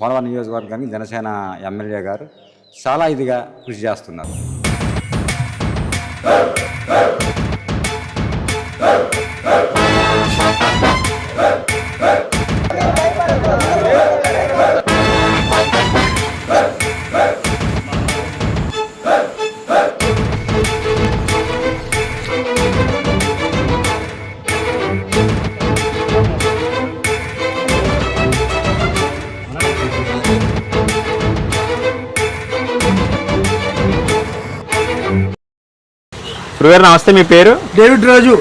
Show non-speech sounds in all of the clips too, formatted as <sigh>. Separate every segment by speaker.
Speaker 1: పోలవరం నియోజకవర్గానికి జనసేన ఎమ్మెల్యే గారు చాలా ఇదిగా కృషి చేస్తున్నారు.
Speaker 2: గురుగారు నమస్తే మీ పేరు?
Speaker 3: డేవిడ్ రాజు.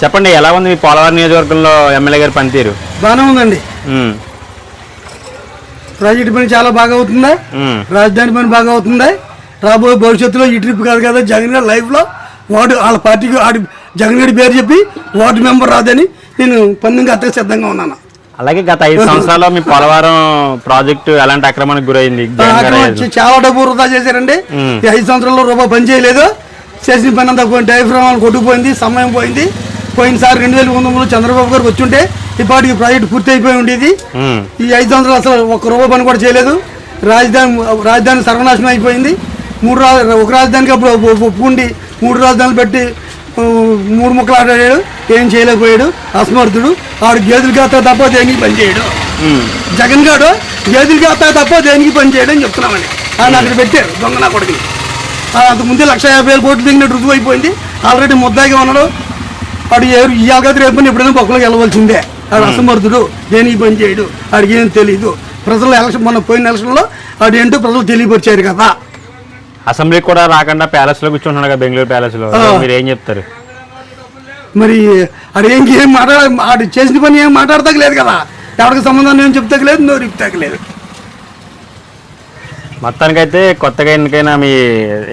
Speaker 2: చెప్పండి ఎలా ఉంది మీ పోలవరం నియోజకవర్గంలో ఎమ్మెల్యే గారి పనితీరు?
Speaker 3: బాగానే ఉందండి. ప్రాజెక్ట్ పని చాలా బాగా అవుతుందా? రాజధాని పని బాగా అవుతుందా? రాబోయే భవిష్యత్తులో ఈ ట్రిప్ కాదు కదా జగన్ గారి లైఫ్లో వార్డు వాళ్ళ పార్టీకి ఆడి జగన్ గారి పేరు చెప్పి వార్డు మెంబర్ రాదని నేను పందెంగా అత్తగా సిద్ధంగా ఉన్నాను.
Speaker 2: అలాగే గత ఐదు సంవత్సరాల్లో మీ పోలవరం ప్రాజెక్టు ఎలాంటి అక్రమానికి గురైంది?
Speaker 3: చాలా డబ్బు వృధా చేశారండి. ఐదు సంవత్సరాల్లో రూపాయి పని చేయలేదు. చేసిన పని అంతా డైఫ్రామ్ కొట్టుకుపోయింది సమయం పోయింది. పోయినసారి రెండు వేల పంతొమ్మిదిలో చంద్రబాబు గారు వచ్చుంటే ఇప్పటికి ప్రాజెక్ట్ పూర్తి అయిపోయి ఉండేది ఈ ఐదు సంవత్సరాలు అసలు ఒక్క రూపాయి పని కూడా చేయలేదు. రాజధాని రాజధాని సర్వనాశనం అయిపోయింది. మూడు రా ఒక రాజధానికి అప్పుడు ఒప్పు- ఒప్పుకుండి మూడు రాజధానులు పెట్టి మూడు ముక్కలు ఆడాడు. ఏం చేయలేకపోయాడు. అసమర్థుడు. ఆడు గేదెలు కాస్తా తప్ప దేనికి పని చేయడు. జగన్ గారు గేదెలు కాస్తా తప్ప దేనికి పని చేయడు అని చెప్తున్నామని. ఆయన అక్కడ పెట్టారు. దొంగ నా కొడుకుని. ఆ, అంతకుముందే లక్ష యాభై వేల కోట్లు దిగినట్టు రుజువు అయిపోయింది. ఆల్రెడీ ముద్దాయిగా ఉన్నాడు. వాడు ఎవరు ఇవాళ కదా రేపు పని ఎప్పుడైనా పక్కలోకి వెళ్ళవలసిందే. ఆడు అసమర్థుడు దేనికి పని చేయడు ఆడికి ఏం తెలియదు ప్రజలు ఎలక్షన్ మొన్న పోయిన ఎలక్షన్లో ఆడు ఏంటో ప్రజలు తెలియపరిచారు కదా.
Speaker 2: అసెంబ్లీకి కూడా రాకుండా ప్యాలెస్లో కూర్చుంటున్నాడు కదా బెంగళూరు
Speaker 3: ప్యాలెస్లో.
Speaker 2: మీరు ఏం చెప్తారు?
Speaker 3: మరి ఆడు ఏం ఏం మాట్లాడ ఆడు చేసిన పని ఏం మాట్లాడతాక కదా. ఎవరికి సంబంధం ఏం చెప్తాక లేదు నోరు ఇప్పుతాక లేదు
Speaker 2: మొత్తానికైతే కొత్తగా ఎన్నికైన మీ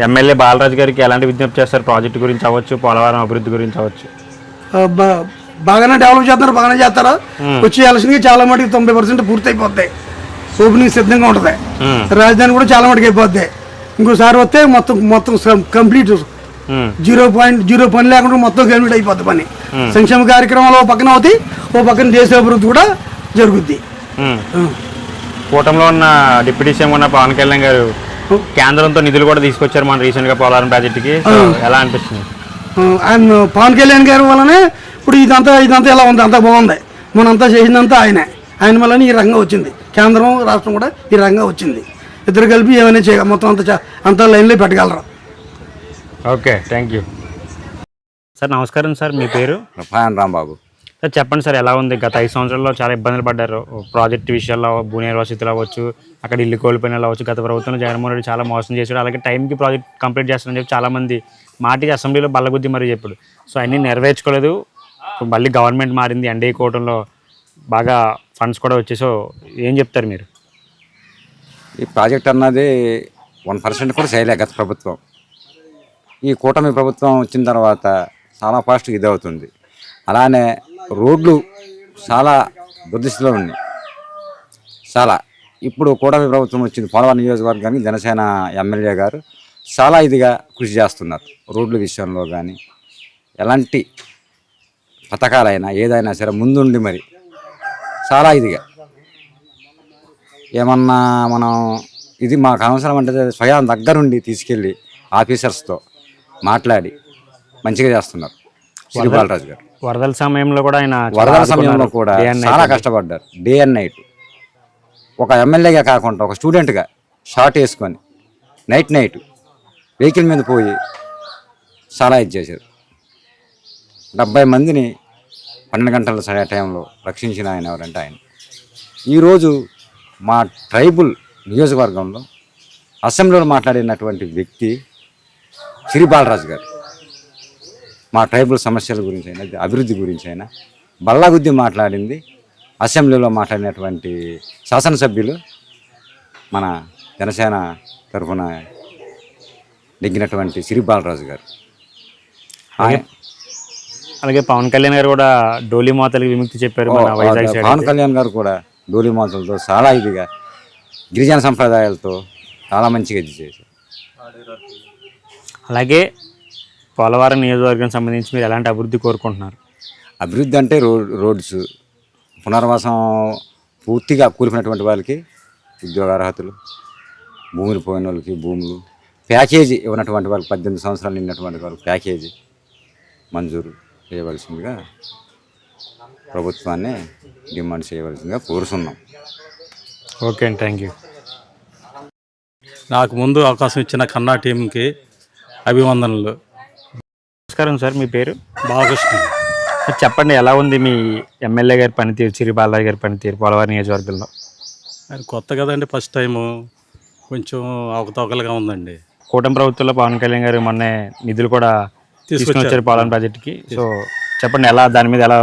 Speaker 2: ఎమ్మెల్యే బాలరాజు గారికి ఎలాంటి విజ్ఞప్తి చేస్తారు? ప్రాజెక్టు గురించి అవ్వచ్చు పోలవరం అభివృద్ధి గురించి అవ్వచ్చు.
Speaker 3: బాగానే డెవలప్ చేస్తారు బాగానే చేస్తారు? వచ్చే ఎలక్షన్కి చాలా మటుకు తొంభై పర్సెంట్ పూర్తి అయిపోతాయి ఓపెనింగ్ సిద్ధంగా ఉంటుంది. రాజధాని కూడా చాలా మటుకు అయిపోద్ది. ఇంకోసారి వస్తే మొత్తం మొత్తం కంప్లీట్ జీరో పాయింట్ జీరో పని లేకుండా మొత్తం కంప్లీట్ అయిపోద్ది పని. సంక్షేమ కార్యక్రమాలు ఓ పక్కన అవుతాయి ఓ పక్కన దేశ అభివృద్ధి కూడా జరుగుద్ది.
Speaker 2: కూటమిలో ఉన్న డిప్యూటీ సీఎం ఉన్న పవన్ కళ్యాణ్ గారు కేంద్రంతో నిధులు కూడా తీసుకొచ్చారు మన రీసెంట్గా పోలవరం ప్రాజెక్టుకి. ఎలా అనిపిస్తుంది?
Speaker 3: ఆయన పవన్ కళ్యాణ్ గారి వల్లనే ఇప్పుడు ఇదంతా ఇదంతా ఎలా ఉంది? అంతా బాగుంది. మనంతా చేసిందంతా ఆయనే. ఆయన వల్లనే ఈ రంగం వచ్చింది. కేంద్రం రాష్ట్రం కూడా ఈ రంగం వచ్చింది. ఇద్దరు కలిపి ఏమైనా చేయ మొత్తం అంతా అంతా లైన్లో పెట్టగలరు?
Speaker 2: Okay thank you. సార్ నమస్కారం సార్ మీ పేరు?
Speaker 1: రఫాయన్ రాంబాబు.
Speaker 2: సార్ చెప్పండి సార్ ఎలా ఉంది? గత ఐదు సంవత్సరాల్లో చాలా ఇబ్బందులు పడ్డారు. ప్రాజెక్ట్ విషయాల్లో భూ నిర్వాసితులు అవ్వచ్చు అక్కడ ఇల్లు కోల్పోయిన అవ్వచ్చు. గత ప్రభుత్వంలో జగన్మోహన్ రెడ్డి చాలా మోసం చేశాడు. అలాగే టైంకి ప్రాజెక్ట్ కంప్లీట్ చేస్తానని చెప్పి చాలామంది మాటి మాటికి అసెంబ్లీలో బల్లగుద్ది మరీ చెప్పాడు. సో అన్నీ నెరవేర్చుకోలేదు. మళ్ళీ గవర్నమెంట్ మారింది ఎన్డీఏ కూటంలో బాగా ఫండ్స్ కూడా వచ్చేసో ఏం చెప్తారు మీరు?
Speaker 1: ఈ ప్రాజెక్ట్ అన్నది వన్ పర్సెంట్ కూడా చేయలే గత ప్రభుత్వం. ఈ కూటమి ప్రభుత్వం వచ్చిన తర్వాత చాలా ఫాస్ట్గా ఇది అవుతుంది అలానే రోడ్లు చాలా దుర్దిశలో ఉన్నాయి. చాలా. ఇప్పుడు కూటమి ప్రభుత్వం వచ్చింది. పోలవరం నియోజకవర్గానికి జనసేన ఎమ్మెల్యే గారు చాలా ఇదిగా కృషి చేస్తున్నారు. రోడ్ల విషయంలో కానీ ఎలాంటి పథకాలైనా ఏదైనా సరే ముందుండి మరి చాలా ఇదిగా. ఏమన్నా మనం ఇది మాకు అవసరం అంటే స్వయం దగ్గరుండి తీసుకెళ్ళి ఆఫీసర్స్తో మాట్లాడి మంచిగా చేస్తున్నారు. శ్రీ బాలరాజు గారు.
Speaker 2: వరదల సమయంలో కూడా ఆయన
Speaker 1: వరదల. సమయంలో కూడా. చాలా కష్టపడ్డారు. Day and night. ఒక ఎమ్మెల్యేగా కాకుండా ఒక స్టూడెంట్గా షార్ట్ వేసుకొని నైట్ నైట్ వెహికల్ మీద పోయి చాలా ఇది చేశారు. డెబ్బై మందిని పన్నెండు గంటల స- టైంలో రక్షించిన ఆయన ఎవరంటే ఆయన. ఈరోజు మా ట్రైబుల్ నియోజకవర్గంలో అసెంబ్లీలో మాట్లాడినటువంటి వ్యక్తి శ్రీ బాలరాజు గారు. మా ట్రైబల్ సమస్యల గురించి అయినా అభివృద్ధి గురించి అయినా బల్లాగుద్ది మాట్లాడింది అసెంబ్లీలో మాట్లాడినటువంటి శాసనసభ్యులు మన జనసేన తరఫున నెగ్గినటువంటి శ్రీ బాలరాజు గారు.
Speaker 2: అలాగే పవన్ కళ్యాణ్ గారు కూడా డోలీ మోతలకి విముక్తి చెప్పారు
Speaker 1: పవన్ కళ్యాణ్ గారు కూడా డోలి మాతలతో చాలా ఇదిగా గిరిజన సంప్రదాయాలతో చాలా మంచిగా ఇది చేశారు.
Speaker 2: అలాగే పోలవరం నియోజకవర్గం సంబంధించి మీరు ఎలాంటి అభివృద్ధి కోరుకుంటున్నారు?
Speaker 1: అభివృద్ధి అంటే రోడ్ రోడ్స్. పునర్వాసం పూర్తిగా కూలిపోయినటువంటి వాళ్ళకి ఉద్యోగ అర్హతలు భూములు పోయిన వాళ్ళకి భూములు ప్యాకేజీ ఇవ్వనటువంటి వాళ్ళకి పద్దెనిమిది సంవత్సరాలు నిన్నటువంటి వాళ్ళకి ప్యాకేజీ మంజూరు చేయవలసిందిగా ప్రభుత్వాన్ని డిమాండ్ చేయవలసిందిగా కోరుతున్నాం.
Speaker 2: ఓకే అండి థ్యాంక్ యూ.
Speaker 4: నాకు ముందు అవకాశం ఇచ్చిన కన్నా టీంకి అభివందనలు.
Speaker 2: నమస్కారం సార్ మీ పేరు?
Speaker 4: బాలకృష్ణ.
Speaker 2: చెప్పండి ఎలా ఉంది మీ ఎమ్మెల్యే గారి పనితీరు చిరి బాలరాజు గారి పనితీరు పోలవరం నియోజకవర్గంలో?
Speaker 4: ఆయన కొత్త కదండి ఫస్ట్ టైము. కొంచెం అవకతవకలుగా ఉందండి.
Speaker 2: కూటమి ప్రభుత్వంలో పవన్ కళ్యాణ్ గారు మొన్నే నిధులు కూడా తీసుకుని వచ్చారు పోలవరం ప్రాజెక్ట్కి. సో చెప్పండి ఎలా దాని మీద ఎలా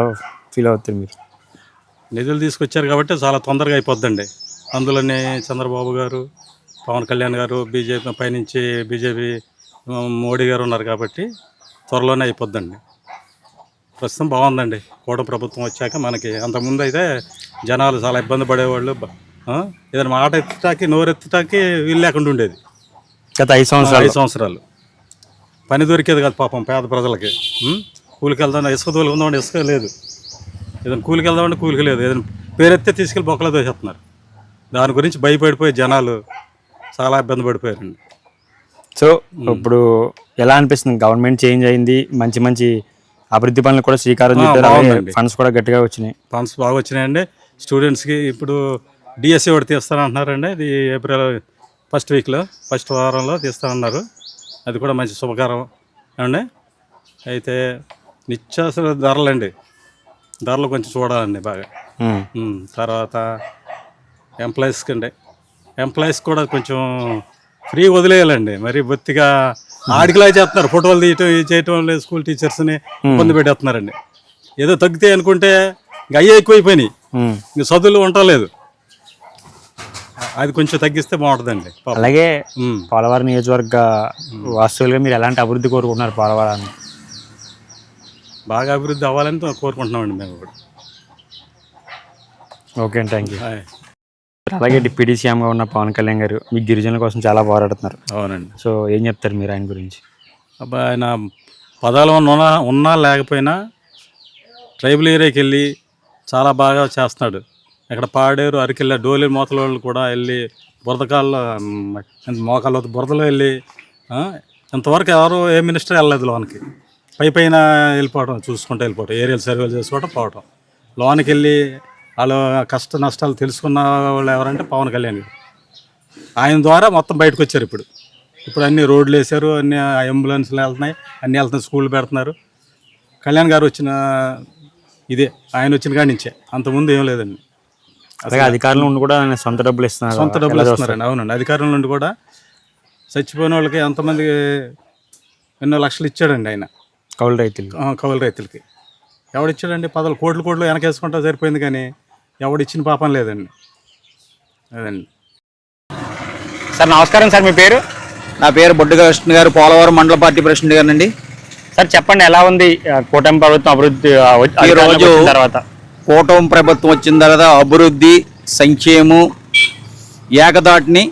Speaker 2: ఫీల్ అవుతుంది మీరు?
Speaker 4: నిధులు తీసుకొచ్చారు కాబట్టి చాలా తొందరగా అయిపోద్దండి. అందులోనే చంద్రబాబు గారు పవన్ కళ్యాణ్ గారు బీజేపీ పైనుంచి బీజేపీ మోడీ గారు ఉన్నారు కాబట్టి త్వరలోనే అయిపోద్దండి. ప్రస్తుతం బాగుందండి. కూటమి ప్రభుత్వం వచ్చాక మనకి అంతకుముందు అయితే జనాలు చాలా ఇబ్బంది పడేవాళ్ళు? ఏదైనా మాట ఎత్తుటాకి నోరు ఎత్తుటాకి వీలు లేకుండా ఉండేది.
Speaker 2: గత ఐదు సంవత్సరాలు.
Speaker 4: ఐదు సంవత్సరాలు. పని దొరికేది కాదు పాపం పేద ప్రజలకి? కూలికి వెళ్దాం ఇసుక తోలుకుందామంటే ఇసుక లేదు. ఏదైనా కూలికి వెళ్దామంటే కూలికి లేదు. ఏదైనా పేరెత్తే తీసుకెళ్ళి బొక్కలో దోసేస్తున్నారు దాని గురించి భయపడిపోయి జనాలు చాలా ఇబ్బంది పడిపోయారండి.
Speaker 2: సో ఇప్పుడు ఎలా అనిపిస్తుంది? గవర్నమెంట్ చేంజ్ అయింది మంచి మంచి అభివృద్ధి పనులు కూడా శ్రీకారం చుట్టారు. ఫండ్స్ కూడా గట్టిగా వచ్చినాయి.
Speaker 4: ఫండ్స్ బాగా వచ్చినాయండి. స్టూడెంట్స్కి ఇప్పుడు డిఎస్సి ఒకటి తీస్తానంటున్నారండి. ఇది ఏప్రిల్ ఫస్ట్ వీక్లో ఫస్ట్ వారంలో తీస్తానన్నారు. అది కూడా మంచి శుభకారం. ఏమండి? అయితే నిత్యావసర ధరలండి. ధరలు కొంచెం చూడాలండి బాగా.
Speaker 2: ఉమ్.
Speaker 4: ఉమ్, తర్వాత ఎంప్లాయీస్కి అండి ఎంప్లాయీస్ కూడా కొంచెం ఫ్రీ వదిలేయాలండి. మరి బొత్తిగా ఆడికిలా చేస్తున్నారు. ఫోటోలు తీయటం ఇది చేయటం లేదు స్కూల్ టీచర్స్ని ఇబ్బంది పెట్టేస్తున్నారండి. ఏదో తగ్గితే అనుకుంటే అయ్యే ఎక్కువైపోయినాయి. ఇంక చదువులు ఉండలేదు అది కొంచెం తగ్గిస్తే బాగుంటుందండి.
Speaker 2: అలాగే. పోలవరం నియోజకవర్గ వాస్తువులుగా మీరు ఎలాంటి అభివృద్ధి కోరుకుంటున్నారు పోలవరాన్ని?
Speaker 4: బాగా అభివృద్ధి అవ్వాలని కోరుకుంటున్నామండి మేము ఇప్పుడు
Speaker 2: ఓకే అండి థ్యాంక్ యూ. అలాగే డిప్యూటీ సీఎంగా ఉన్న పవన్ కళ్యాణ్ గారు మీ గిరిజనుల కోసం చాలా పోరాడుతున్నారు.
Speaker 4: అవునండి.
Speaker 2: సో ఏం చెప్తారు మీరు ఆయన గురించి?
Speaker 4: అబ్బా ఆయన పదాలు ఉన్నా ఉన్నా లేకపోయినా ట్రైబల్ ఏరియాకి వెళ్ళి చాలా బాగా చేస్తున్నాడు. ఇక్కడ పాడేరు అరకెళ్ళ డోలి మోతల వాళ్ళు కూడా వెళ్ళి బురదకాల్లో మోకాళ్ళ బురదలో వెళ్ళి ఇంతవరకు ఎవరు ఏ మినిస్టర్ వెళ్ళలేదు లోనికి. పై పైన వెళ్ళిపోవడం చూసుకుంటూ వెళ్ళిపోవడం ఏరియల్ సర్వేలు చేసుకోవడం పోవటం. లోనికి వెళ్ళి వాళ్ళ కష్ట నష్టాలు తెలుసుకున్న వాళ్ళు ఎవరంటే పవన్ కళ్యాణ్ ఆయన ద్వారా మొత్తం బయటకు వచ్చారు ఇప్పుడు. ఇప్పుడు అన్ని రోడ్లు వేశారు అన్ని అంబులెన్స్లు వెళ్తున్నాయి అన్ని వెళ్తున్నాయి స్కూల్ పెడుతున్నారు. కళ్యాణ్ గారు వచ్చిన ఇదే ఆయన వచ్చిన కాడి నుంచే. అంతకుముందు ఏం లేదండి.
Speaker 2: అలాగే అధికారులు ఉండి కూడా ఆయన సొంత డబ్బులు ఇస్తున్నారు.
Speaker 4: సొంత డబ్బులు ఇస్తున్నారండి అవునండి. అధికారుల నుండి కూడా చచ్చిపోయిన వాళ్ళకి ఎంతమంది ఎన్నో లక్షలు ఇచ్చాడండి ఆయన?
Speaker 2: కౌలు రైతులు
Speaker 4: కౌలు రైతులకి. ఎవడిచ్చాడండి పదలు కోట్లు కోట్లు వెనకేసుకుంటా సరిపోయింది కానీ ఎవడిచ్చిన పాపం లేదండి. అదండి.
Speaker 2: సార్ నమస్కారం సార్ మీ పేరు?
Speaker 5: నా పేరు బొడ్డుగా కృష్ణ గారు పోలవరం మండల పార్టీ ప్రెసిడెంట్ గారండి.
Speaker 2: సార్ చెప్పండి ఎలా ఉంది కూటమి ప్రభుత్వం అభివృద్ధి ఆ, వచ్చి- అధికారంలోకి
Speaker 5: రోజు-
Speaker 2: వచ్చిన తర్వాత?
Speaker 5: కూటమి ప్రభుత్వం వచ్చిన తర్వాత అభివృద్ధి సంక్షేమం ఏకదాటిని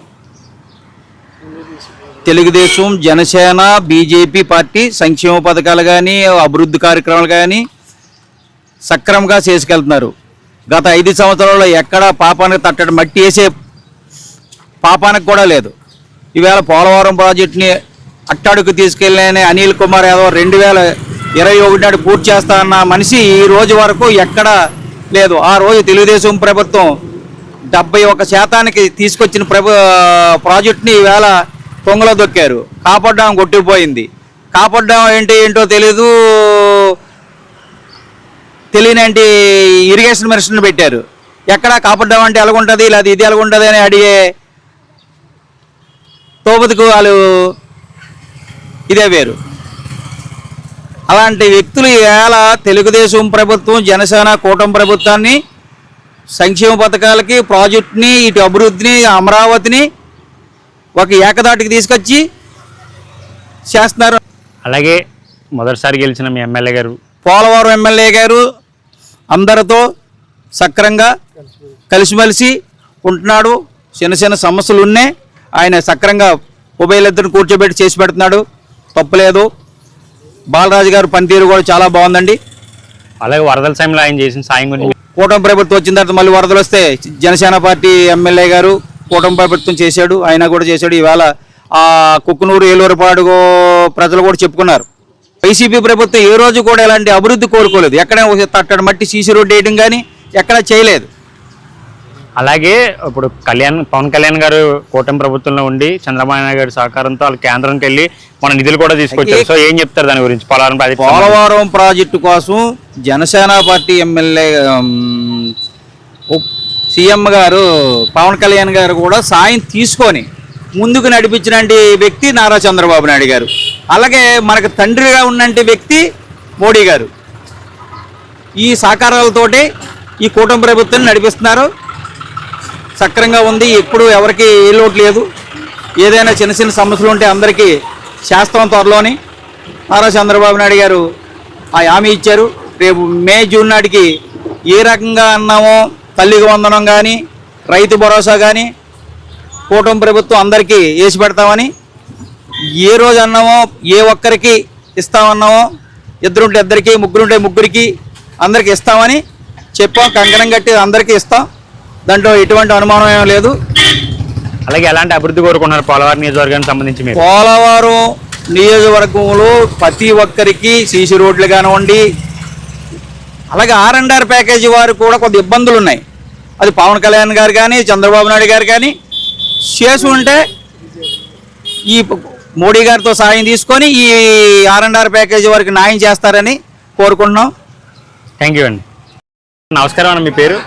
Speaker 5: తెలుగుదేశం జనసేన బీజేపీ పార్టీ సంక్షేమ పథకాలు కానీ అభివృద్ధి కార్యక్రమాలు కానీ సక్రమంగా చేసుకెళ్తున్నారు. గత ఐదు సంవత్సరాల్లో ఎక్కడా పాపానికి తట్టడం మట్టి వేసే పాపానికి కూడా లేదు. ఈవేళ పోలవరం ప్రాజెక్టుని అట్టాడుకు తీసుకెళ్ళిన అనిల్ కుమార్ యాదవ్ రెండు వేల ఇరవై ఒకటి నాడు పూర్తి చేస్తా అన్న మనిషి ఈ రోజు వరకు ఎక్కడా లేదు. ఆ రోజు తెలుగుదేశం ప్రభుత్వం డెబ్బై ఒక శాతానికి తీసుకొచ్చిన ప్రభు ప్రాజెక్టుని ఈవేళ పొంగలో దొక్కారు. కాపాడ్డాం కొట్టిపోయింది కాపాడ్డాం ఏంటి ఏంటో తెలీదు. తెలియనంటి ఇరిగేషన్ మినిస్టర్ని పెట్టారు. ఎక్కడ కాపాడడం అంటే ఎలాగుంటుంది? ఇలా ఇది ఎలాగుంటుంది అని అడిగే తోపతికు వాళ్ళు ఇదే వేరు అలాంటి వ్యక్తులు ఎలా తెలుగుదేశం ప్రభుత్వం జనసేన కూటమి ప్రభుత్వాన్ని సంక్షేమ పథకాలకి ప్రాజెక్టుని ఇటు అభివృద్ధిని అమరావతిని ఒక ఏకదాటికి తీసుకొచ్చి చేస్తున్నారు.
Speaker 2: అలాగే మొదటిసారి గెలిచిన మీ ఎమ్మెల్యే గారు
Speaker 5: పోలవరం ఎమ్మెల్యే గారు అందరితో సక్రంగా కలిసిమెలిసి ఉంటున్నాడు. చిన్న చిన్న సమస్యలు ఉన్నాయి. ఆయన సక్రంగా ఉభయలిద్దరిని కూర్చోబెట్టి చేసి పెడుతున్నాడు. తప్పులేదు బాలరాజు గారు పనితీరు కూడా చాలా బాగుందండి.
Speaker 2: అలాగే వరదల సమయంలో ఆయన చేసిన సాయం గురించి
Speaker 5: కూటమి ప్రభుత్వం వచ్చిన తర్వాత మళ్ళీ వరదలు వస్తే జనసేన పార్టీ ఎమ్మెల్యే గారు కూటమి ప్రభుత్వం చేశాడు. ఆయన కూడా చేశాడు. ఈవేళ ఆ కుక్కునూరు ఏలూరుపాడు ప్రజలు కూడా చెప్పుకున్నారు. వైసీపీ ప్రభుత్వం ఏ రోజు కూడా ఇలాంటి అభివృద్ధి కోరుకోలేదు ఎక్కడ తట్టడి మట్టి సీసీ రోడ్డు వేయడం కానీ ఎక్కడ చేయలేదు.
Speaker 2: అలాగే ఇప్పుడు కళ్యాణ్ పవన్ కళ్యాణ్ గారు కూటమి ప్రభుత్వంలో ఉండి చంద్రబాబు నాయుడు గారి సహకారంతో వాళ్ళ కేంద్రంకి వెళ్ళి మన నిధులు కూడా తీసుకొచ్చారు. సో ఏం చెప్తారు దాని గురించి? పోలవరం ప్రాజెక్ట్
Speaker 5: పోలవరం ప్రాజెక్టు కోసం జనసేన పార్టీ ఎమ్మెల్యే సీఎం గారు పవన్ కళ్యాణ్ గారు కూడా సాయం తీసుకొని ముందుకు నడిపించినటువంటి వ్యక్తి నారా చంద్రబాబు నాయుడు గారు. అలాగే మనకు తండ్రిగా ఉన్నంటి వ్యక్తి మోడీ గారు. ఈ సహకారాలతోటి ఈ కూటమి ప్రభుత్వం నడిపిస్తున్నారు. సక్రంగా ఉంది ఎప్పుడు ఎవరికి ఏ లోటు లేదు. ఏదైనా చిన్న చిన్న సమస్యలు ఉంటే అందరికీ శాస్త్రం త్వరలోని. నారా చంద్రబాబు నాయుడు గారు ఆ హామీ ఇచ్చారు. రేపు మే జూన్ నాటికి ఏ రకంగా అన్నామో తల్లికి వందనం కానీ రైతు భరోసా కానీ కూటమి ప్రభుత్వం అందరికీ వేసి పెడతామని ఏ రోజు అన్నామో ఏ ఒక్కరికి ఇస్తామన్నామో ఇద్దరుంటే ఇద్దరికి ముగ్గురుంటే ముగ్గురికి అందరికి ఇస్తామని చెప్పాం. కంకణం కట్టి అందరికీ ఇస్తాం. దాంట్లో ఎటువంటి అనుమానం ఏం లేదు.
Speaker 2: అలాగే ఎలాంటి అభివృద్ధి కోరుకున్నారు పోలవరం నియోజకవర్గానికి సంబంధించి
Speaker 5: పోలవరం నియోజకవర్గంలో ప్రతి ఒక్కరికి సీసీ రోడ్లు కానివ్వండి అలాగే ఆర్ అండ్ ఆర్ ప్యాకేజీ వారు కూడా కొంత ఇబ్బందులు ఉన్నాయి అది పవన్ కళ్యాణ్ గారు కానీ చంద్రబాబు నాయుడు గారు కానీ చేసి ఉంటే ఈ మోడీ గారితో సాయం తీసుకొని ఈ ఆర్ అండ్ ఆర్ ప్యాకేజీ వారికి న్యాయం చేస్తారని కోరుకుంటున్నాం.
Speaker 2: థ్యాంక్ యూ అండి. నమస్కారం అన్న మీ పేరు?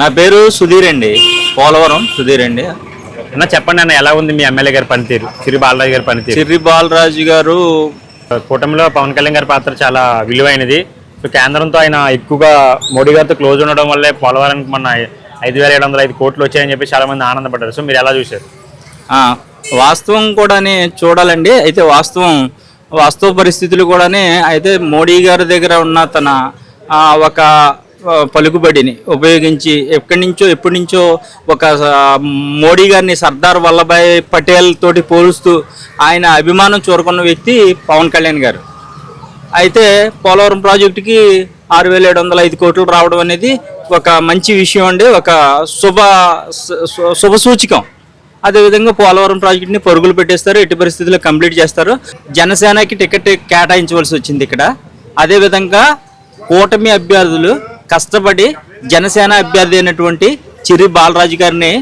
Speaker 6: నా పేరు సుధీర్ అండి. పోలవరం సుధీర్ అండి.
Speaker 2: అన్న చెప్పండి అన్న ఎలా ఉంది మీ ఎమ్మెల్యే గారి పనితీరు? సిరి బాలరాజు గారి పనితీరు?
Speaker 6: చిర్రి బాలరాజు గారు
Speaker 2: కూటమిలో పవన్ కళ్యాణ్ గారి పాత్ర చాలా విలువైనది. సో కేంద్రంతో ఆయన ఎక్కువగా మోడీ గారితో క్లోజ్ ఉండడం వల్లే పోలవరానికి మొన్న ఐదు వేల ఏడు వందల ఐదు కోట్లు వచ్చాయని చెప్పి చాలా మంది ఆనందపడ్డారు. సో మీరు ఎలా చూశారు?
Speaker 6: వాస్తవం కూడానే చూడాలండి. అయితే వాస్తవం వాస్తవ పరిస్థితులు కూడానే అయితే మోడీ గారి దగ్గర ఉన్న తన ఒక పలుకుబడిని ఉపయోగించి ఎక్కడి నుంచో ఎప్పటి నుంచో ఒక మోడీ గారిని సర్దార్ వల్లభాయ్ పటేల్ తోటి పోలుస్తూ ఆయన అభిమానం చూరుకున్న వ్యక్తి పవన్ కళ్యాణ్ గారు. అయితే పోలవరం ప్రాజెక్టుకి ఆరు వేల ఏడు వందల ఐదు కోట్లు రావడం అనేది ఒక మంచి విషయం అండి. ఒక శుభ శుభ సూచకం. అదేవిధంగా పోలవరం ప్రాజెక్టుని పరుగులు పెట్టేస్తారు. ఎట్టి పరిస్థితుల్లో కంప్లీట్ చేస్తారు. జనసేనకి టికెట్ కేటాయించవలసి వచ్చింది ఇక్కడ. అదేవిధంగా కూటమి అభ్యర్థులు కష్టపడి జనసేన అభ్యర్థి అయినటువంటి చిరి బాలరాజు గారిని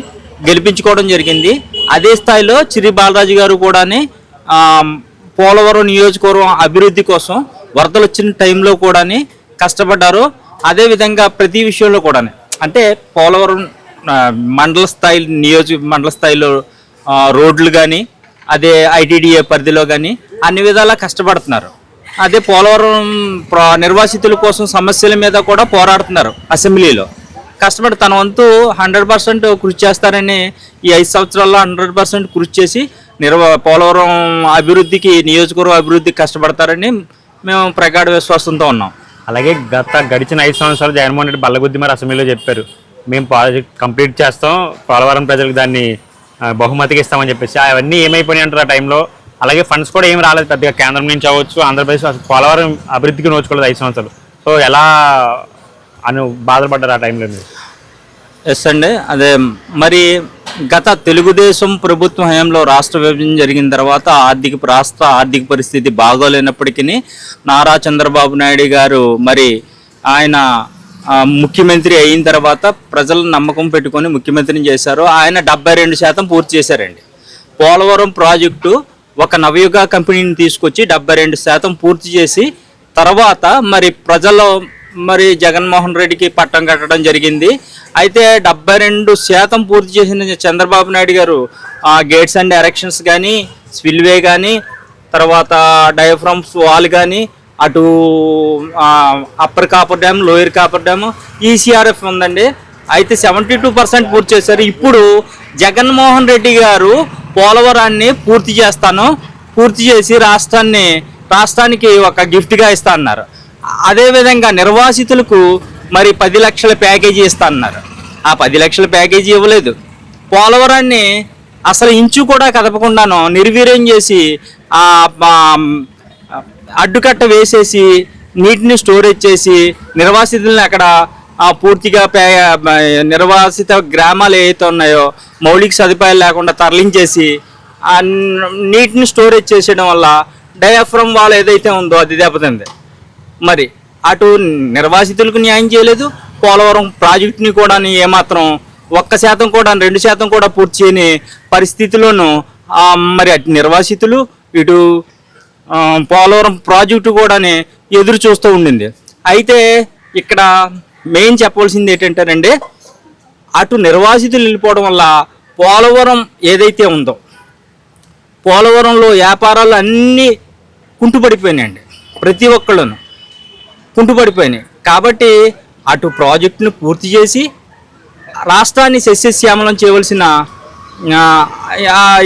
Speaker 6: గెలిపించుకోవడం జరిగింది. అదే స్థాయిలో చిరి బాలరాజు గారు కూడాని పోలవరం నియోజకవర్గం అభివృద్ధి కోసం వరదలు వచ్చిన టైంలో కూడాని కష్టపడ్డారు. అదేవిధంగా ప్రతి విషయంలో కూడా అంటే పోలవరం మండల స్థాయి నియోజక మండల స్థాయిలో రోడ్లు కానీ అదే ఐటీడీఏ పరిధిలో కానీ అన్ని విధాలా కష్టపడుతున్నారు. అదే పోలవరం ప్ర- నిర్వాసితుల కోసం సమస్యల మీద కూడా పోరాడుతున్నారు అసెంబ్లీలో. కష్టపడి తన వంతు హండ్రెడ్ పర్సెంట్ కృషి చేస్తారని ఈ ఐదు సంవత్సరాల్లో హండ్రెడ్ పర్సెంట్ కృషి చేసి నిర్వ పోలవరం అభివృద్ధికి నియోజకవర్గ అభివృద్ధికి కష్టపడతారని మేము ప్రగాఢ విశ్వాసంతో ఉన్నాం.
Speaker 2: అలాగే గత గడిచిన ఐదు సంవత్సరాలు జగన్మోహన్ రెడ్డి బల్లగుద్ది మరి అసెంబ్లీలో చెప్పారు. మేము ప్రాజెక్ట్ కంప్లీట్ చేస్తాం పోలవరం ప్రజలకు దాన్ని బహుమతికి ఇస్తామని చెప్పేసి. అవన్నీ ఏమైపోయినాయి అంటారు ఆ టైంలో. అలాగే ఫండ్స్ కూడా ఏం రాలేదు పెద్దగా కేంద్రం నుంచి అవ్వచ్చు ఆంధ్రప్రదేశ్ పోలవరం అభివృద్ధికి నోచుకోలేదు ఐదు సంవత్సరాలు. సో ఎలా అను బాధపడ్డారు ఆ టైంలో మీరు?
Speaker 6: ఎస్ అండి. అదే మరి గత తెలుగుదేశం ప్రభుత్వ హయాంలో రాష్ట్ర విభజన జరిగిన తర్వాత ఆర్థిక రాష్ట్ర ఆర్థిక పరిస్థితి బాగోలేనప్పటికీ నారా చంద్రబాబు నాయుడు గారు మరి ఆయన ముఖ్యమంత్రి అయిన తర్వాత ప్రజల నమ్మకం పెట్టుకొని ముఖ్యమంత్రిని చేశారు. ఆయన డెబ్బై రెండు శాతం పూర్తి చేశారండి. పోలవరం ప్రాజెక్టు ఒక నవయుగ కంపెనీని తీసుకొచ్చి డెబ్బై రెండు శాతం పూర్తి చేసి తర్వాత మరి ప్రజల మరి జగన్మోహన్ రెడ్డికి పట్టం కట్టడం జరిగింది. అయితే డెబ్బై రెండు శాతం పూర్తి చేసిన చంద్రబాబు నాయుడు గారు ఆ గేట్స్ అండ్ ఎరెక్షన్స్ కానీ స్పిల్వే కానీ తర్వాత డయాఫ్రమ్స్ వాల్ కానీ అటు upper coffer dam lower coffer dam ECRF ఉందండి. అయితే సెవెంటీ టూ పర్సెంట్ పూర్తి చేశారు. ఇప్పుడు జగన్మోహన్ రెడ్డి గారు పోలవరాన్ని పూర్తి చేస్తాను పూర్తి చేసి రాష్ట్రాన్ని రాష్ట్రానికి ఒక గిఫ్ట్గా ఇస్తా అన్నారు. అదేవిధంగా నిర్వాసితులకు మరి పది లక్షల ప్యాకేజీ ఇస్తా అన్నారు ఆ పది లక్షల ప్యాకేజీ ఇవ్వలేదు. పోలవరాన్ని అసలు ఇంచు కూడా కదపకుండాను నిర్వీర్యం చేసి అడ్డుకట్ట వేసేసి నీటిని స్టోరేజ్ చేసి నిర్వాసితుల్ని అక్కడ పూర్తిగా నిర్వాసిత గ్రామాలు ఏవైతే ఉన్నాయో మౌలిక సదుపాయాలు లేకుండా తరలించేసి నీటిని స్టోరేజ్ చేసేయడం వల్ల డయాఫ్రమ్ వాల్ ఏదైతే ఉందో అది దెబ్బతింది. మరి అటు నిర్వాసితులకు న్యాయం చేయలేదు పోలవరం ప్రాజెక్టుని కూడా ఏమాత్రం ఒక్క శాతం కూడా రెండు శాతం కూడా పూర్తి చేయని పరిస్థితిలోనూ మరి అటు నిర్వాసితులు ఇటు పోలవరం ప్రాజెక్టు కూడా ఎదురు చూస్తూ ఉండింది. అయితే ఇక్కడ మెయిన్ చెప్పవలసింది ఏంటంటేనండి అటు నిర్వాసితులు వెళ్ళిపోవడం వల్ల పోలవరం ఏదైతే ఉందో పోలవరంలో వ్యాపారాలు అన్నీ కుంటుపడిపోయినాయండి. ప్రతి ఒక్కళ్ళను. కుంటుపడిపోయినాయి. కాబట్టి అటు ప్రాజెక్టును పూర్తి చేసి రాష్ట్రాన్ని సస్యశ్యామలం చేయవలసిన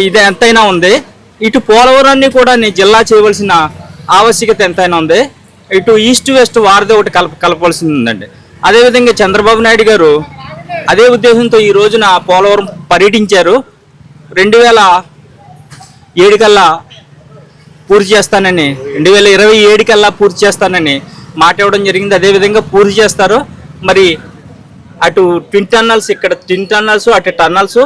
Speaker 6: ఇది ఎంతైనా ఉంది. ఇటు పోలవరాన్ని కూడా నేను జిల్లా చేయవలసిన ఆవశ్యకత ఎంతైనా ఉంది. ఇటు ఈస్ట్ వెస్ట్ వారిది ఒకటి కలప కలపవలసింది ఉందండి అదేవిధంగా చంద్రబాబు నాయుడు గారు అదే ఉద్దేశంతో ఈ రోజున పోలవరం పర్యటించారు. రెండు వేల ఏడు కల్లా పూర్తి చేస్తానని రెండు వేల ఇరవై ఏడు కల్లా పూర్తి చేస్తానని మాట ఇవ్వడం జరిగింది. అదేవిధంగా పూర్తి చేస్తారు. మరి అటు ట్విన్ టన్నల్స్ ఇక్కడ ట్విన్ టన్నల్స్ అటు టన్నల్స్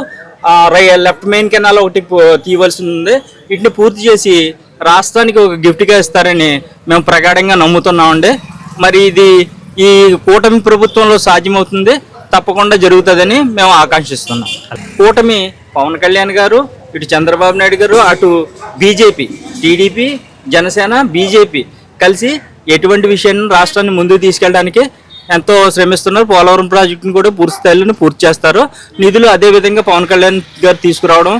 Speaker 6: రై లెఫ్ట్ మెయిన్ కెనాల్ ఒకటి పో- తీయవలసి ఉంది. వీటిని పూర్తి చేసి రాష్ట్రానికి ఒక గిఫ్ట్గా ఇస్తారని మేము ప్రగాఢంగా నమ్ముతున్నామండి. మరి ఇది ఈ కూటమి ప్రభుత్వంలో సాధ్యమవుతుంది. తప్పకుండా జరుగుతుందని మేము ఆకాంక్షిస్తున్నాం. కూటమి పవన్ కళ్యాణ్ గారు ఇటు చంద్రబాబు నాయుడు గారు అటు బీజేపీ టీడీపీ జనసేన బీజేపీ కలిసి ఎటువంటి విషయాన్ని రాష్ట్రాన్ని ముందుకు తీసుకెళ్ళడానికి ఎంతో శ్రమిస్తున్నారు. పోలవరం ప్రాజెక్టును కూడా పూర్తి స్థాయిలో పూర్తి చేస్తారు. నిధులు అదే విధంగా పవన్ కళ్యాణ్ గారు తీసుకురావడం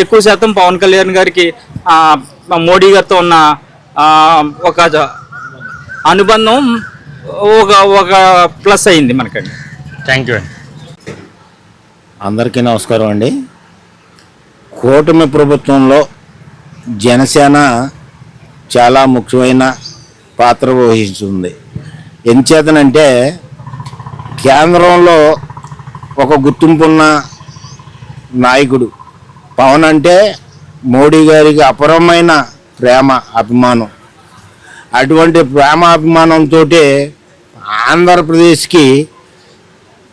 Speaker 6: ఎక్కువ శాతం పవన్ కళ్యాణ్ గారికి మోడీ గారితో ఉన్న ఒక జ- అనుబంధం ఒక ఒక ప్లస్ అయింది మనకండి.
Speaker 2: థ్యాంక్ యూ అండి.
Speaker 7: అందరికీ నమస్కారం అండి. కూటమి ప్రభుత్వంలో జనసేన చాలా ముఖ్యమైన పాత్ర వహిస్తుంది. ఎంచేతనంటే కేంద్రంలో ఒక గుర్తింపున్న నాయకుడు. పవన్ అంటే మోడీ గారికి అపరమైన ప్రేమ అభిమానం. అటువంటి ప్రేమ అభిమానంతో ఆంధ్రప్రదేశ్కి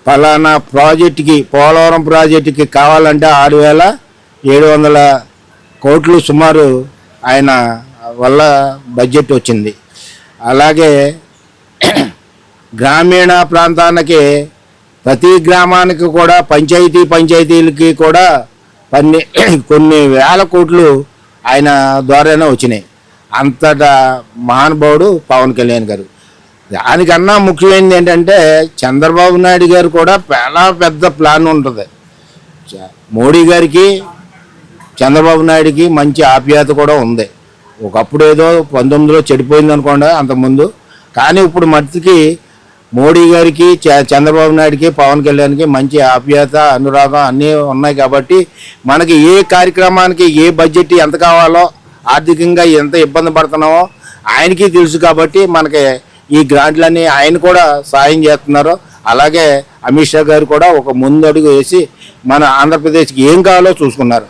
Speaker 7: ఫలానా ప్రాజెక్టుకి పోలవరం ప్రాజెక్టుకి కావాలంటే ఆరు వేల ఏడు వందల కోట్లు సుమారు ఆయన వల్ల బడ్జెట్ వచ్చింది. అలాగే గ్రామీణ ప్రాంతానికి ప్రతి గ్రామానికి కూడా పంచాయతీ పంచాయతీలకి కూడా కొన్ని కొన్ని వేల కోట్లు ఆయన ద్వారానే వచ్చినాయి. అంతటా మహానుభావుడు పవన్ కళ్యాణ్ గారు. దానికన్నా ముఖ్యమైనది ఏంటంటే చంద్రబాబు నాయుడు గారు కూడా చాలా పెద్ద ప్లాన్ ఉంటుంది. చ- మోడీ గారికి చంద్రబాబు నాయుడుకి మంచి ఆప్యాయత కూడా ఉంది. ఒకప్పుడు ఏదో పంతొమ్మిదిలో చెడిపోయింది అనుకోండి అంతకుముందు. కానీ ఇప్పుడు మట్టికి మోడీ గారికి చ- చంద్రబాబు నాయుడుకి పవన్ కళ్యాణ్కి మంచి ఆప్యాయత అనురాగం అన్నీ ఉన్నాయి కాబట్టి మనకి ఏ కార్యక్రమానికి ఏ బడ్జెట్ ఎంత కావాలో ఆర్థికంగా ఎంత ఇబ్బంది పడుతున్నామో ఆయనకి తెలుసు కాబట్టి మనకి ఈ గ్రాంట్లన్నీ ఆయన కూడా సాయం చేస్తున్నారు. అలాగే అమిత్ షా గారు కూడా ఒక ముందడుగు వేసి మన ఆంధ్రప్రదేశ్కి ఏం కావాలో చూసుకున్నారు.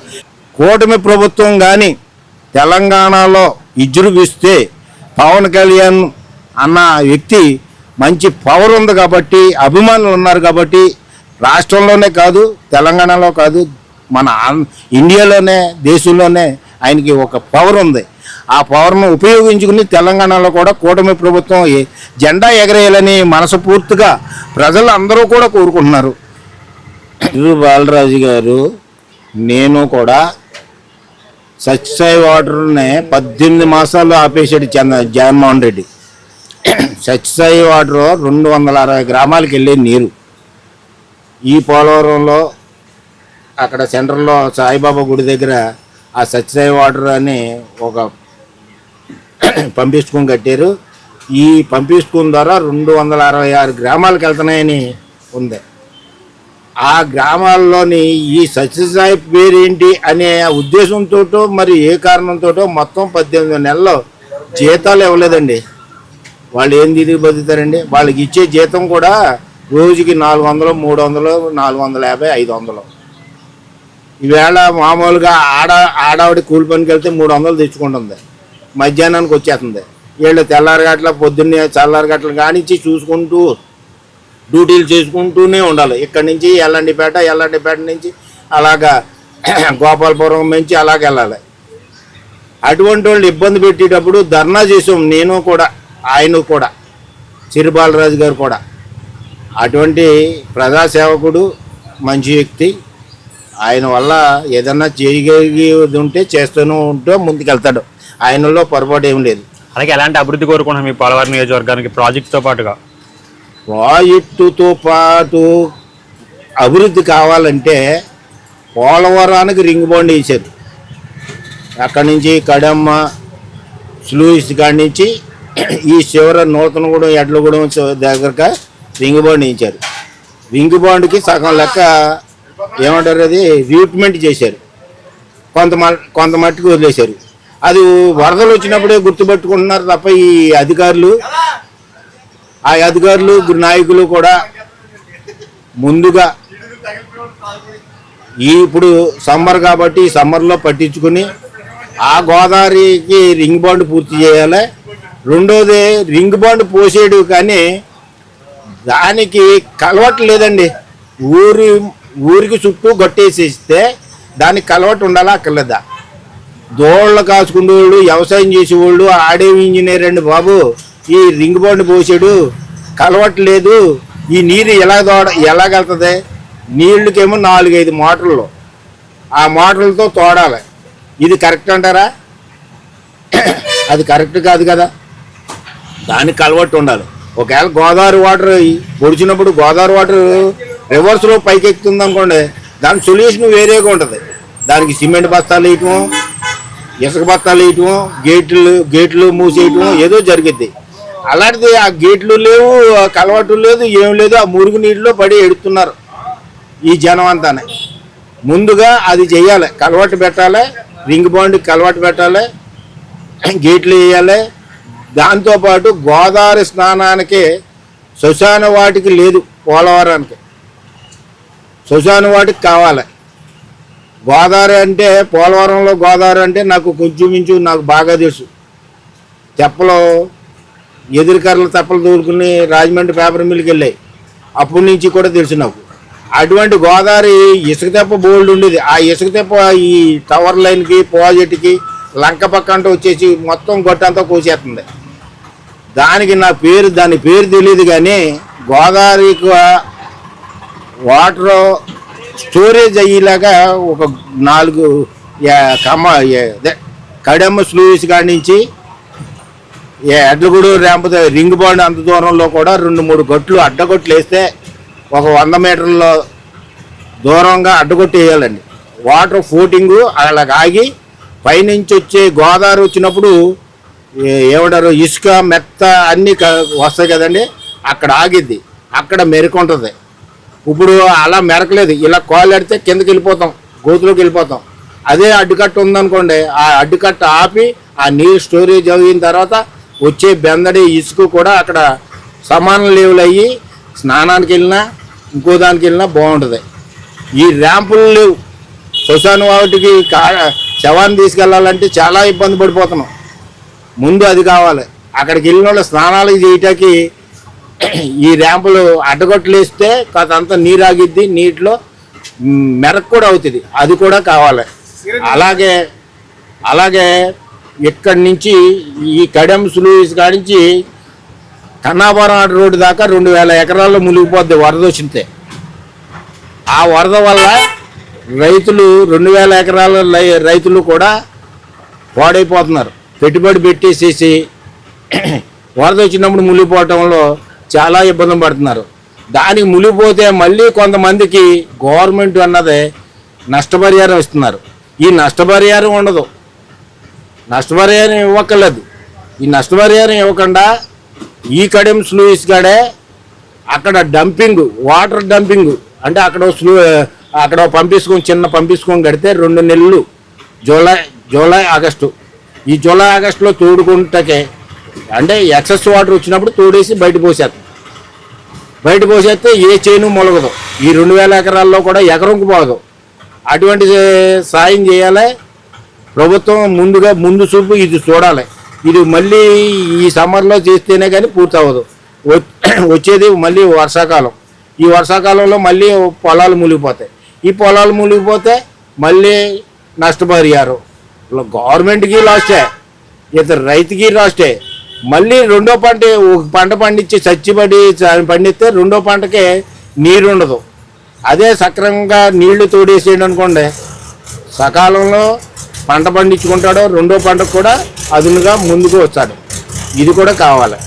Speaker 7: కూటమి ప్రభుత్వం కానీ తెలంగాణలో ఇజ్జురుగిస్తే పవన్ కళ్యాణ్ అన్న వ్యక్తి మంచి పవర్ ఉంది కాబట్టి అభిమానులు ఉన్నారు కాబట్టి రాష్ట్రంలోనే కాదు తెలంగాణలో కాదు మన ఆం- ఇండియాలోనే దేశంలోనే ఆయనకి ఒక పవర్ ఉంది. ఆ పవర్ను ఉపయోగించుకుని తెలంగాణలో కూడా కూటమి ప్రభుత్వం ఏ- జెండా ఎగరేయాలని మనస్ఫూర్తిగా ప్రజలు అందరూ కూడా కోరుకుంటున్నారు. బాలరాజు గారు నేను కూడా సత్సాయి వాటర్ని పద్దెనిమిది మాసాలు ఆపేశాడు చంద్ర జగన్మోహన్ రెడ్డి. సత్సాయి వాటర్ రెండు వందల అరవై గ్రామాలకు వెళ్ళే నీరు. ఈ పోలవరంలో అక్కడ సెంటర్లో సాయిబాబా గుడి దగ్గర ఆ సత్యసాయి వాటర్ అని ఒక పంపించుకుని కట్టారు. ఈ పంపించుకున్న ద్వారా రెండు వందల అరవై ఆరు గ్రామాలకు వెళ్తున్నాయని ఉంది. ఆ గ్రామాల్లోని ఈ సత్యసాయి పేరేంటి అనే ఉద్దేశంతో మరి ఏ కారణంతో మొత్తం పద్దెనిమిది నెలల్లో జీతాలు ఇవ్వలేదండి. వాళ్ళు ఏం తిరిగి బతుకుతారండి? వాళ్ళకి ఇచ్చే జీతం కూడా రోజుకి నాలుగు వందలు మూడు వందలు నాలుగు వందల యాభై ఐదు వందలు. ఈవేళ మామూలుగా ఆడ ఆడావిడ కూలి పనికి వెళ్తే మూడు వందలు తెచ్చుకుంటుంది. మధ్యాహ్నానికి వచ్చేస్తుంది. వీళ్ళు తెల్లారగట్ల పొద్దున్నే చల్లారగట్ల కానిచ్చి చూసుకుంటూ డ్యూటీలు చేసుకుంటూనే ఉండాలి. ఇక్కడి నుంచి ఎల్లండిపేట ఎల్లండిపేట నుంచి అలాగా <clears throat> గోపాలపురం నుంచి అలాగ వెళ్ళాలి. అటువంటి వాళ్ళు ఇబ్బంది పెట్టేటప్పుడు ధర్నా చేసాం నేను కూడా ఆయన కూడా చిరుబాలరాజు గారు కూడా. అటువంటి ప్రజాసేవకుడు మంచి వ్యక్తి. ఆయన వల్ల ఏదన్నా చేయగలిగేది ఉంటే చేస్తూనే ఉంటూ ముందుకెళ్తాడు. ఆయనలో పొరపాటు ఏం లేదు.
Speaker 2: అలాగే ఎలాంటి అభివృద్ధి కోరుకున్నాం మీ పోలవరం నియోజకవర్గానికి ప్రాజెక్ట్తో పాటుగా?
Speaker 7: ప్రాజెక్టుతో పాటు అభివృద్ధి కావాలంటే పోలవరానికి రింగ్ బాండ్ వేశారు. అక్కడి నుంచి కడమ్మ స్లూయిస్ కాడి నుంచి ఈ చివర నూతనగూడెం ఎడ్లగూడెం చ- దగ్గరగా రింగ్ బాండ్ వేయించారు. రింగ్ బాండ్కి సగం లెక్క ఏమంటారు అది? రీట్మెంట్ చేశారు. కొంత కొంత మట్టుకు వదిలేశారు. అది వరదలు వచ్చినప్పుడే గుర్తుపెట్టుకుంటున్నారు తప్ప ఈ అధికారులు ఆ అధికారులు నాయకులు కూడా ముందుగా ఈ ఇప్పుడు సమ్మర్ కాబట్టి ఈ సమ్మర్లో పట్టించుకుని ఆ గోదావరికి రింగ్ బాండ్ పూర్తి చేయాలి. రెండోది రింగ్ బాండ్ పోసేడు కానీ దానికి కలవట్టు లేదండి. ఊరి ఊరికి చుట్టూ గట్టేసేస్తే దానికి కలవట్టు ఉండాలా అక్కర్లేదా? దోళ్ళ కాసుకునేవాళ్ళు వ్యవసాయం చేసేవాళ్ళు ఆడేవి ఇంజనీర్ అండి బాబు. ఈ రింగ్ బాండ్ పోసాడు. కలవట్లేదు ఈ నీరు ఎలా తోడ ఎలాగెళ్తుంది నీళ్ళకేమో నాలుగైదు మోటార్లు. ఆ మోటార్లతో తోడాలి. ఇది కరెక్ట్ అంటారా? అది కరెక్ట్ కాదు కదా. దానికి కలవట్టు ఉండాలి. ఒకవేళ గోదావరి వాటర్ పొడిచినప్పుడు గోదావరి వాటర్ రివర్స్లో పైకి ఎక్కుతుంది అనుకోండి దాని సొల్యూషన్ వేరేగా ఉంటుంది. దానికి సిమెంట్ బస్తాలు వేయటం ఇసుక బస్తాలు వేయటం గేట్లు గేట్లు మూసేయటం ఏదో జరిగిద్ది. అలాంటిది ఆ గేట్లు లేవు కలవాటు లేదు ఏం లేదు ఆ మురుగు నీటిలో పడి ఎడుతున్నారు ఈ జనం అంతానే. ముందుగా అది చెయ్యాలి కలవాటు పెట్టాలి రింగ్ బాండ్ కలవాటు పెట్టాలి గేట్లు వేయాలి. దాంతోపాటు గోదావరి స్నానానికి శ్మశాన వాటికి లేదు పోలవరానికి. శ్మశాన వాటికి కావాలి. గోదావరి అంటే పోలవరంలో గోదావరి అంటే నాకు కొంచెం మించు నాకు బాగా తెలుసు. చెప్పలో ఎదురుకర్రలు తెప్పలు తోలుకుని రాజమండ్రి పేపర్ మిల్కి వెళ్ళాయి. అప్పటి నుంచి కూడా తెలుసు నాకు. అటువంటి గోదావరి ఇసుక తెప్ప బోల్డ్ ఉండేది. ఆ ఇసుక తెప్ప ఈ టవర్ లైన్కి ప్రాజెక్ట్కి లంక పక్క అంటూ వచ్చేసి మొత్తం గొట్టంతా కోసేస్తుంది. దానికి నా పేరు దాని పేరు తెలియదు కానీ గోదావరికి వాటర్ స్టోరేజ్ అయ్యేలాగా ఒక నాలుగు కమ్మ కడమ్మ అదే స్లూయిస్ కాడి నుంచి ఏ ఎడ్లగూడు రింగ్ బాండ్ అంత దూరంలో కూడా రెండు మూడు గట్లు అడ్డగొట్లు వేస్తే ఒక వంద మీటర్ల దూరంగా అడ్డగొట్టి వేయాలండి. వాటర్ ఫోటింగ్ అలా ఆగి పైనుంచి వచ్చే గోదావరి వచ్చినప్పుడు ఏమంటారు? ఇసుక మెత్త అన్నీ వస్తాయి కదండి. అక్కడ ఆగిద్ది. అక్కడ మెరుకుంటుంది. ఇప్పుడు అలా మెరకలేదు. ఇలా కోలాడితే కిందకి వెళ్ళిపోతాం. గోతులోకి వెళ్ళిపోతాం. అదే అడ్డుకట్ట ఉందనుకోండి. ఆ అడ్డుకట్ట ఆపి ఆ నీరు స్టోరేజ్ అయిన తర్వాత వచ్చే బెందడి ఇసుక కూడా అక్కడ సమాన లేవులు అయ్యి స్నానానికి వెళ్ళినా ఇంకో దానికి వెళ్ళినా బాగుంటుంది. ఈ ర్యాంపులు లేవు. శ్మశాన వాటికి కా శవాన్ని తీసుకెళ్ళాలంటే చాలా ఇబ్బంది పడిపోతున్నాం. ముందు అది కావాలి. అక్కడికి వెళ్ళిన వాళ్ళు స్నానాలు చేయటానికి ఈ ర్యాంపులు అడ్డగొట్టలేస్తే కాదంతా నీరు ఆగిద్ది నీటిలో మెరకు కూడా అవుతుంది. అది కూడా కావాలి. అలాగే అలాగే ఇక్కడి నుంచి ఈ కడెం సులూస్ కాడి నుంచి కన్నాపురం రోడ్డు దాకా రెండు వేల ఎకరాల్లో మునిగిపోద్ది వరద వచ్చితే ఆ వరద వల్ల రైతులు రెండు వేల ఎకరాల రైతులు కూడా పాడైపోతున్నారు. పెట్టుబడి పెట్టేసేసి వరద వచ్చినప్పుడు మునిగిపోవటంలో చాలా ఇబ్బంది పడుతున్నారు. దానికి మునిగిపోతే మళ్ళీ కొంతమందికి గవర్నమెంట్ అన్నది నష్టపరిహారం ఇస్తున్నారు. ఈ నష్టపరిహారం ఉండదు. నష్టపరిహారం ఇవ్వక్కర్లేదు. ఈ నష్టపరిహారం ఇవ్వకుండా ఈ కడెం స్లూయిస్ కాడే అక్కడ డంపింగ్ వాటర్ డంపింగ్ అంటే అక్కడ స్లూ అక్కడ పంపించుకొని చిన్న పంపించుకొని కడితే రెండు నెలలు జూలై జూలై ఆగస్టు. ఈ జూలై ఆగస్టులో తోడుకుంటకే అంటే ఎక్సెస్ వాటర్ వచ్చినప్పుడు తోడేసి బయట పోసేస్తాం బయట పోసేస్తే ఏ చేను మొలగదు. ఈ రెండు వేల ఎకరాల్లో కూడా ఎకరంకు పోదు అటువంటి సాయం చేయాలి ప్రభుత్వం ముందుగా ముందు చూపు ఇది చూడాలి. ఇది మళ్ళీ ఈ సమ్మర్లో చేస్తేనే కానీ పూర్తవ్వదు వ- <clears throat> వచ్చేది మళ్ళీ వర్షాకాలం. ఈ వర్షాకాలంలో మళ్ళీ పొలాలు మునిగిపోతాయి. ఈ పొలాలు మునిగిపోతే మళ్ళీ నష్టపరిహారం. గవర్నమెంట్కి లాస్టే. ఇతర రైతుకి లాస్టే. మళ్ళీ రెండో పంట ఒక పంట పండించి చచ్చిపడి పండిస్తే రెండో పంటకి నీరు ఉండదు అదే సక్రమంగా నీళ్ళు తోడేసేయండి అనుకోండి సకాలంలో పంట పండించుకుంటాడో రెండో పంటకు కూడా అదునుగా ముందుకు వస్తాడు ఇది కూడా కావాలి.